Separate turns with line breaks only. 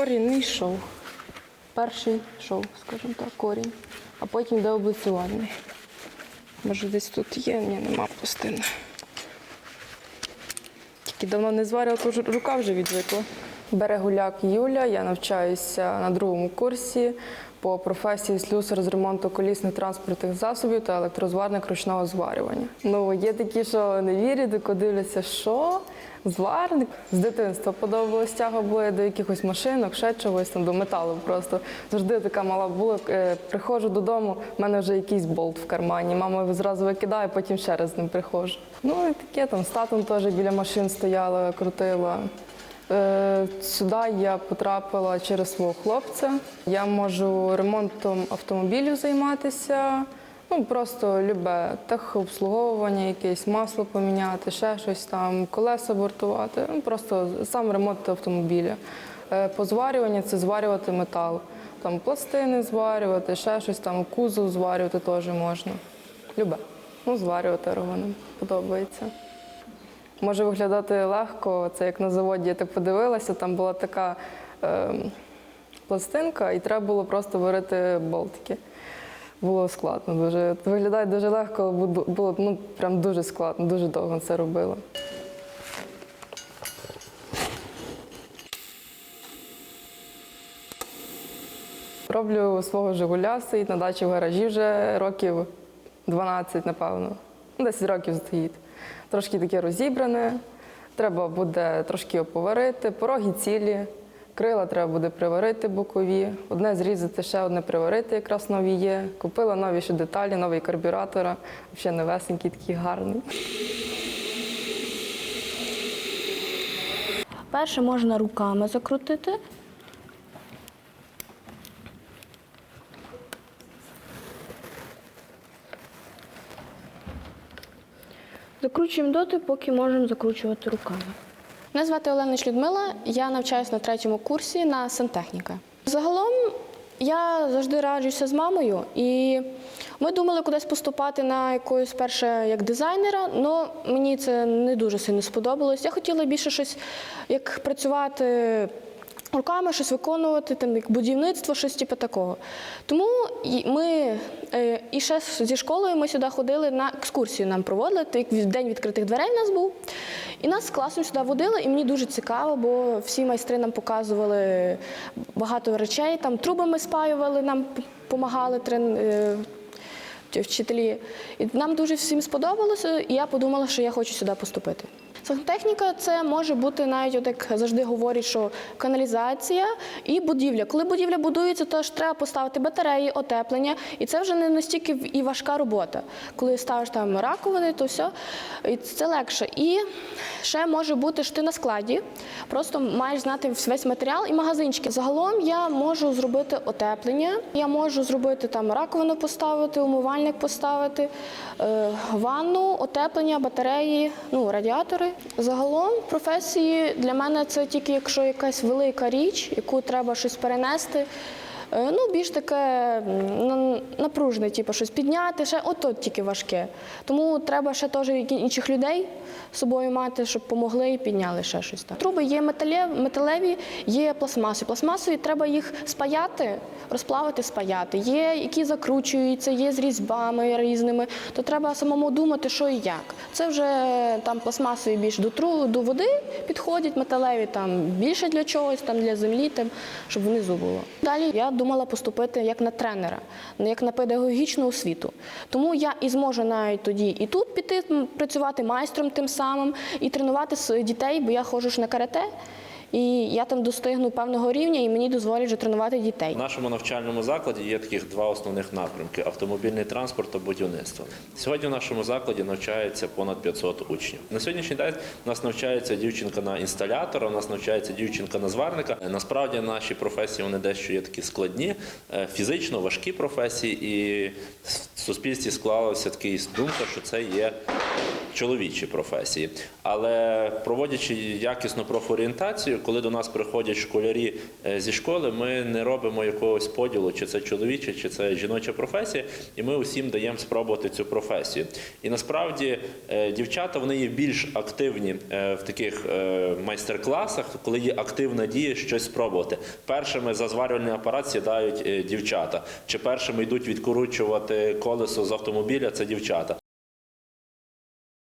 корінний шов. Перший шов, скажімо так, корінь. А потім йде облицювальний. Може десь тут є, ні, нема пластини. Тільки давно не зварила, то рука вже відвикла. Берегуляк Юля, я навчаюся на другому курсі по професії слюсар з ремонту колісних транспортних засобів та електрозварник ручного зварювання. Ну, є такі, що не вірять, дивляться, що зварник. З дитинства подобалось тяга була до якихось машинок, ще чогось там, до металу просто. Завжди така мала була. Е, Приходжу додому, в мене вже якийсь болт в кармані. Мама зразу викидає, потім ще раз з ним приходжу. Ну і таке там з татом теж біля машин стояла, крутила. Е, Сюди я потрапила через свого хлопця. Я можу ремонтом автомобілів займатися. Ну, просто любе техобслуговування, якесь масло поміняти, ще щось там, колеса бортувати. Ну, просто сам ремонт автомобіля. Е, По зварюванню це зварювати метал. Там пластини зварювати, ще щось там, кузов зварювати теж можна. Любе. Ну, зварювати рогоном подобається. Може виглядати легко, це як на заводі, я так подивилася, там була така е, пластинка, і треба було просто варити болтики. Було складно дуже. Виглядає дуже легко, було- ну, прям дуже складно, дуже довго це робила. Роблю свого Жигуля, стоїть на дачі в гаражі вже років 12, напевно. Ну, 10 років стоїть. Трошки таке розібране. Треба буде трошки його поварити, пороги цілі, крила треба буде приварити бокові, одне зрізати, ще одне приварити, якраз нові є. Купила нові ще деталі, новий карбюратора, взагалі новесенький, такий гарний.
Перше можна руками закрутити. Закручуємо доти, поки можемо закручувати руками.
Мене звати Оленич Людмила, я навчаюся на третьому курсі на сантехніка. Загалом я завжди раджуся з мамою, і ми думали кудись поступати на якогось перше як дизайнера, але мені це не дуже сильно сподобалось. Я хотіла більше щось як працювати. Руками щось виконувати, там як будівництво, щось типу такого. Тому ми е, і ще зі школою ми сюди ходили на екскурсію. Нам проводили так день відкритих дверей у нас був. І нас з класом сюди водили, і мені дуже цікаво, бо всі майстри нам показували багато речей. Там трубами спаювали, нам допомагали трен. е, вчителі. І нам дуже всім сподобалося, і я подумала, що я хочу сюди поступити. Сантехніка це може бути навіть, от як завжди говорять, що каналізація і будівля. Коли будівля будується, то ж треба поставити батареї, отеплення, і це вже не настільки і важка робота. Коли ставиш там раковини, то все, і це легше. І ще може бути, що ти на складі, просто маєш знати весь матеріал і магазинчики. Загалом я можу зробити отеплення, я можу зробити там раковину поставити, умивальник поставити, е, ванну, отеплення, батареї, ну, радіатори. Загалом професії для мене це тільки якщо якась велика річ, яку треба щось перенести. Е, Ну, більш таке напружне, типу, щось підняти, ще ото тільки важке. Тому треба ще теж інших людей з собою мати, щоб помогли і підняли ще щось. Так. Труби є металеві, є пластмасові. Пластмасові треба їх спаяти, розплавити, спаяти. Є, які закручуються, є з різьбами різними, то треба самому думати, що і як. Це вже там пластмасові більш до, тру, до води підходять, металеві там більше для чогось, там для землі, там, щоб внизу було. Далі я думала поступити як на тренера, як на педагогічну освіту. Тому я і зможу навіть тоді і тут піти працювати майстром тим самим, і тренувати своїх дітей, бо я ходжу ж на карате. І я там достигну певного рівня, і мені дозволять вже тренувати дітей.
В нашому навчальному закладі є таких два основних напрямки: автомобільний транспорт та будівництво. Сьогодні в нашому закладі навчається понад 500 учнів. На сьогоднішній день у нас навчається дівчинка на інсталятора, у нас навчається дівчинка на зварника. Насправді наші професії вони дещо є такі складні, е, фізично важкі професії, і в суспільстві склалася така думка, що це є чоловічі професії. Але проводячи якісну профорієнтацію, коли до нас приходять школярі е, зі школи, ми не робимо якогось поділу, чи це чоловіча, чи це жіноча професія, і ми усім даємо спробувати цю професію. І насправді е, дівчата вони є більш активні е, в таких майстер-класах, коли є активна дія щось спробувати. Першими за зварювальний апарат сідають дівчата, чи першими йдуть відкручувати колесо з автомобіля, це дівчата.